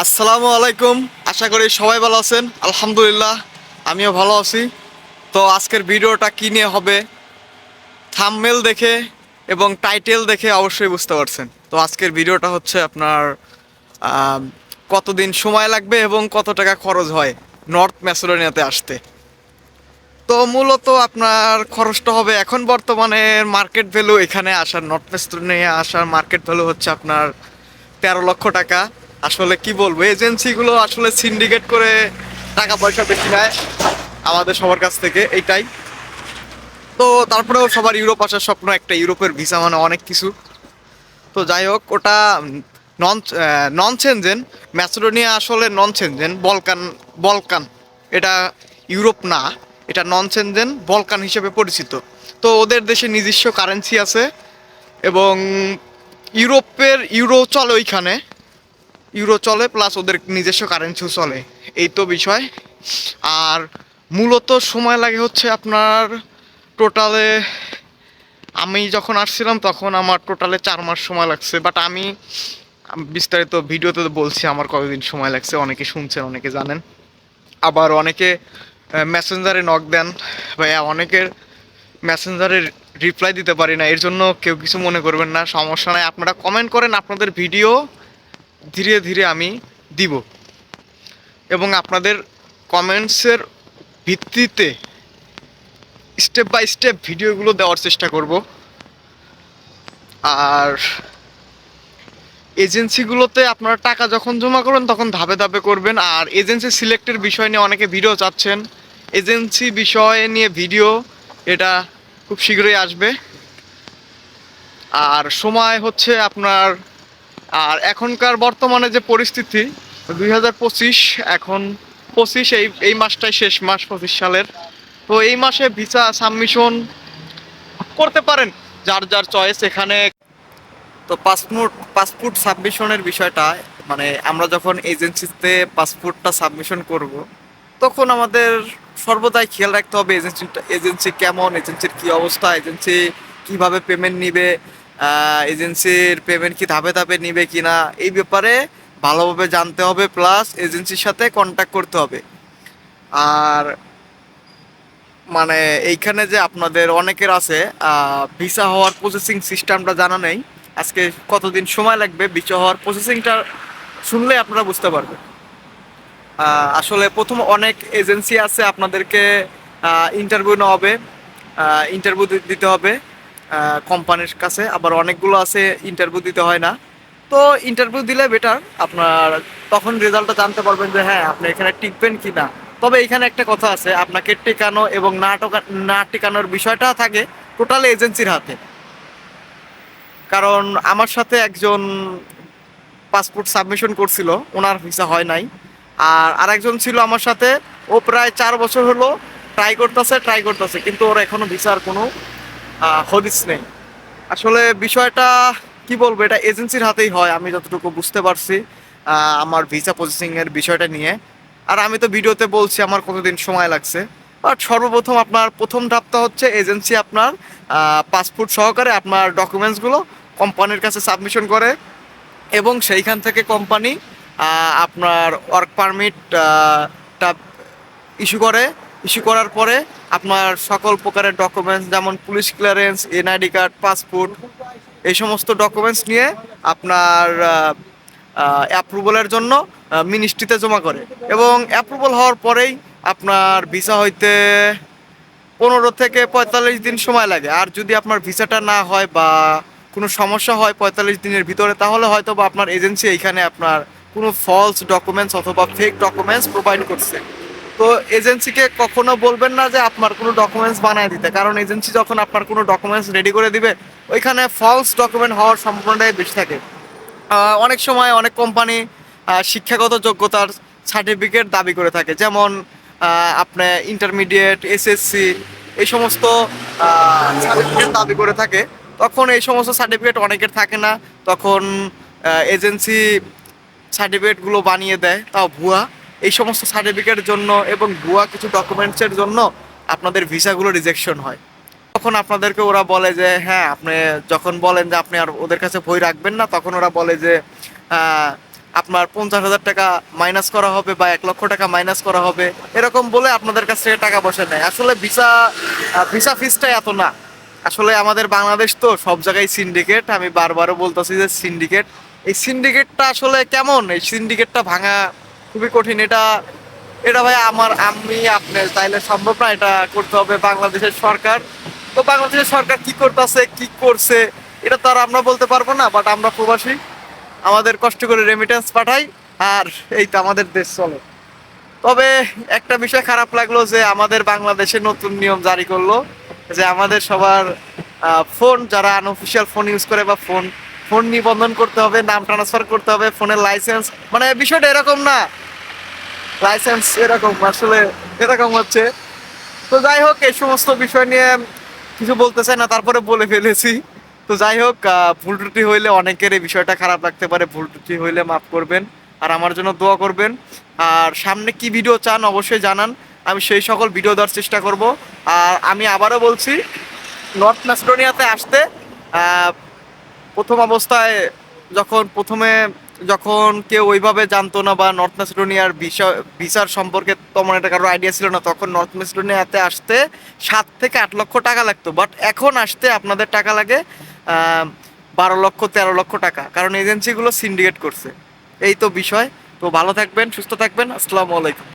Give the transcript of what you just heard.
আসসালামু আলাইকুম। আশা করি সবাই ভালো আছেন। আলহামদুলিল্লাহ, আমিও ভালো আছি। তো আজকের ভিডিওটা কী নিয়ে হবে? থামমেল দেখে এবং টাইটেল দেখে অবশ্যই বুঝতে পারছেন। তো আজকের ভিডিওটা হচ্ছে আপনার কতদিন সময় লাগবে এবং কত টাকা খরচ হয় নর্থ ম্যাসেডোনিয়াতে আসতে। তো মূলত আপনার খরচটা হবে এখন বর্তমানে মার্কেট ভ্যালু এখানে আসার, নর্থ ম্যাসেডোনিয়া আসার মার্কেট ভ্যালু হচ্ছে আপনার তেরো লক্ষ টাকা। আসলে কি বলব এজেন্সিগুলো আসলে সিন্ডিকেট করে টাকা পয়সা বেশি নেয় আমাদের সবার কাছ থেকে, এইটাই। তো তারপরেও সবার ইউরোপ আসার স্বপ্ন একটা, ইউরোপের ভিসা মানে অনেক কিছু। তো যাই হোক, ওটা নন নন চেঞ্জেন ম্যাসেডোনিয়া আসলে নন চেঞ্জেন বলকান বলকান এটা ইউরোপ না, এটা নন চেঞ্জেন বলকান হিসেবে পরিচিত। তো ওদের দেশে নিজস্ব কারেন্সি আছে এবং ইউরোপের ইউরো চলে ওইখানে। ইউরো চলে প্লাস ওদের নিজস্ব কারেন্সিও চলে। এই তো বিষয়। আর মূলত সময় লাগে হচ্ছে আপনার টোটালে আমি যখন আসছিলাম তখন আমার টোটালে চার মাস সময় লাগছে। বাট আমি বিস্তারিত ভিডিওতে বলছি আমার কতদিন সময় লাগছে। অনেকে শুনছেন, অনেকে জানেন। আবার অনেকে মেসেঞ্জারে নক দেন। ভাইয়া, অনেকের মেসেঞ্জারে রিপ্লাই দিতে পারি না। এর জন্য কেউ কিছু মনে করবেন না। সমস্যা নাই। আপনারা কমেন্ট করেন আপনাদের ভিডিও ধীরে ধীরে আমি দিব। এবং আপনাদের কমেন্টসের ভিত্তিতে স্টেপ বাই স্টেপ ভিডিওগুলো দেওয়ার চেষ্টা করব। আর এজেন্সিগুলোতে আপনারা টাকা যখন জমা করবেন তখন ধাপে ধাপে করবেন। আর এজেন্সি সিলেক্টের বিষয় নিয়ে অনেকে ভিডিও চাচ্ছেন। এজেন্সি বিষয় নিয়ে ভিডিও এটা খুব শীঘ্রই আসবে। আর সময় হচ্ছে আপনার আর এখনকার বর্তমানে যে পরিস্থিতি, দুই হাজার পঁচিশ, এখন পঁচিশ, এই এই মাসটাই শেষ মাস পঁচিশ সালের। তো এই মাসে ভিসা সাবমিশন করতে পারেন, যার যার চয়েস এখানে। তো পাসপোর্ট পাসপোর্ট সাবমিশনের বিষয়টা মানে আমরা যখন এজেন্সিতে পাসপোর্টটা সাবমিশন করব, তখন আমাদের সর্বদাই খেয়াল রাখতে হবে এজেন্সিটা, এজেন্সি কেমন, এজেন্সির কি অবস্থা, এজেন্সি কীভাবে পেমেন্ট নিবে এজেন্সির পেমেন্ট কি ধাপে ধাপে নিবে কিনা এই ব্যাপারে ভালোভাবে জানতে হবে প্লাস এজেন্সির সাথে কন্ট্যাক্ট করতে হবে। আর মানে এইখানে যে আপনাদের অনেকের আছে ভিসা হওয়ার প্রসেসিং সিস্টেমটা জানা নেই। আজকে কতদিন সময় লাগবে ভিসা হওয়ার প্রসেসিংটা শুনলে আপনারা বুঝতে পারবেন। আসলে প্রথম অনেক এজেন্সি আছে আপনাদেরকে ইন্টারভিউ নেওয়া হবে ইন্টারভিউ দিতে হবে। কোম্পানির কাছে, আবার অনেকগুলো আছে ইন্টারভিউ দিতে হয় না। তো ইন্টারভিউ দিলে বেটার আপনার তখন রেজাল্টটা জানতে পারবেন যে হ্যাঁ আপনি এখানে টিকবেন কি না তবে এখানে একটা কথা আছে, আপনাকে টেকানো এবং না না টেকানোর বিষয়টা থাকে টোটাল এজেন্সির হাতে। কারণ আমার সাথে একজন পাসপোর্ট সাবমিশন করছিল, ওনার ভিসা হয় নাই। আর আরেকজন ছিল আমার সাথে, ও প্রায় চার বছর হলো ট্রাই করতেছে ট্রাই করতেছে, কিন্তু ওর এখনও ভিসার কোনো হদিস নেই। আসলে বিষয়টা কি বলব, এটা এজেন্সির হাতেই হয়, আমি যতটুকু বুঝতে পারছি আমার ভিসা প্রসেসিং এর বিষয়টা নিয়ে। আর আমি তো ভিডিওতে বলছি, আমার কতদিন সময় লাগছে। বাট সর্বপ্রথম আপনার প্রথম ধাপটা হচ্ছে এজেন্সি আপনার পাসপোর্ট সহকারে আপনার ডকুমেন্টসগুলো কোম্পানির কাছে সাবমিশন করে এবং সেইখান থেকে কোম্পানি আপনার ওয়ার্ক পারমিট টা ইস্যু করে। ইস্যু করার পরে আপনার সকল প্রকারের ডকুমেন্টস যেমন police clearance NID card passport এই সমস্ত ডকুমেন্টস নিয়ে আপনার অ্যাপ্রুভালের জন্য মিনিস্ট্রিতে জমা করে। এবং অ্যাপ্রুভাল হওয়ার পরেই আপনার ভিসা হইতে পনেরো থেকে পঁয়তাল্লিশ দিন সময় লাগে। আর যদি আপনার ভিসাটা না হয় বা কোনো সমস্যা হয় পঁয়তাল্লিশ দিনের ভিতরে, তাহলে হয়তো বা আপনার এজেন্সি এইখানে আপনার কোনো ফলস ডকুমেন্টস অথবা ফেক ডকুমেন্টস প্রোভাইড করছে। তো এজেন্সিকে কখনো বলবেন না যে আপনার কোনো ডকুমেন্টস বানায় দিতে? কারণ এজেন্সি যখন আপনার কোনো ডকুমেন্টস রেডি করে দিবে, ওইখানে ফলস ডকুমেন্ট হওয়ার সম্ভাবনাটাই বেশি থাকে। অনেক সময় অনেক কোম্পানি শিক্ষাগত যোগ্যতার সার্টিফিকেট দাবি করে থাকে। যেমন আপনি ইন্টারমিডিয়েট এসএসসি এই সমস্ত সার্টিফিকেট দাবি করে থাকে। তখন এই সমস্ত সার্টিফিকেট অনেকের থাকে না। তখন এজেন্সি সার্টিফিকেটগুলো বানিয়ে দেয়, তাও ভুয়া। এই সমস্ত সার্টিফিকেটের জন্য এবং ভুয়া কিছু ডকুমেন্টসের জন্য আপনাদের ভিসাগুলো রিজেকশন হয়। তখন আপনাদেরকে ওরা বলে যে হ্যাঁ আপনি যখন বলেন যে আপনি আর ওদের কাছে বই রাখবেন না, তখন ওরা বলে যে আপনার পঞ্চাশ হাজার টাকা মাইনাস করা হবে বা এক লক্ষ টাকা মাইনাস করা হবে। এরকম বলে আপনাদের কাছ থেকে টাকা পয়সা নেয়। আসলে ভিসা ভিসা ফিসটা এত না। আসলে আমাদের বাংলাদেশ তো সব জায়গায় সিন্ডিকেট আমি বারবারও বলতেছি যে সিন্ডিকেট এই সিন্ডিকেটটা আসলে কেমন? এই সিন্ডিকেটটা ভাঙা খুবই কঠিন। এটা এটা ভাই আমার, আমি আপনার চাইলে সম্ভব না এটা করতে হবে বাংলাদেশের সরকার। তো বাংলাদেশের সরকার কি করতেছে, কি করছে, এটা তো আর আমরা বলতে পারব না বাট আমরা প্রবাসী। আমাদের কষ্ট করে রেমিটেন্স পাঠাই, আর এই তো আমাদের দেশ চলে। তবে একটা বিষয় খারাপ লাগল যে আমাদের বাংলাদেশে নতুন নিয়ম জারি করল, যে আমাদের সবার ফোন যারা আনঅফিসিয়াল ফোন ইউজ করে বা ফোন ফোন নিবন্ধন করতে হবে, নাম ট্রান্সফার করতে হবে, ফোনের লাইসেন্স মানে বিষয়টা এরকম না। লাইসেন্স এরকম, আসলে এরকম হচ্ছে। তো যাই হোক, এই সমস্ত বিষয় নিয়ে কিছু বলতে চাই না, তারপরে বলে ফেলেছি। তো যাই হোক ভুল ত্রুটি হইলে অনেকের এই বিষয়টা খারাপ লাগতে পারে। ভুল ত্রুটি হইলে মাফ করবেন আর আমার জন্য দোয়া করবেন। আর সামনে কি ভিডিও চান অবশ্যই জানান। আমি সেই সকল ভিডিও দেওয়ার চেষ্টা করব। আর আমি আবারও বলছি নর্থ ম্যাসিডোনিয়াতে আসতে প্রথম অবস্থায় যখন প্রথমে যখন কেউ ওইভাবে জানতো না বা নর্থ ম্যাসিডোনিয়ার বিষয় ভিসার সম্পর্কে তেমন একটা কারোর আইডিয়া ছিল না, তখন নর্থ ম্যাসিডোনিয়াতে আসতে সাত থেকে আট লক্ষ টাকা লাগতো। বাট এখন আসতে আপনাদের টাকা লাগে বারো লক্ষ, তেরো লক্ষ টাকা। কারণ এজেন্সিগুলো সিন্ডিকেট করছে। এই তো বিষয়। তো ভালো থাকবেন, সুস্থ থাকবেন। আসসালামু আলাইকুম।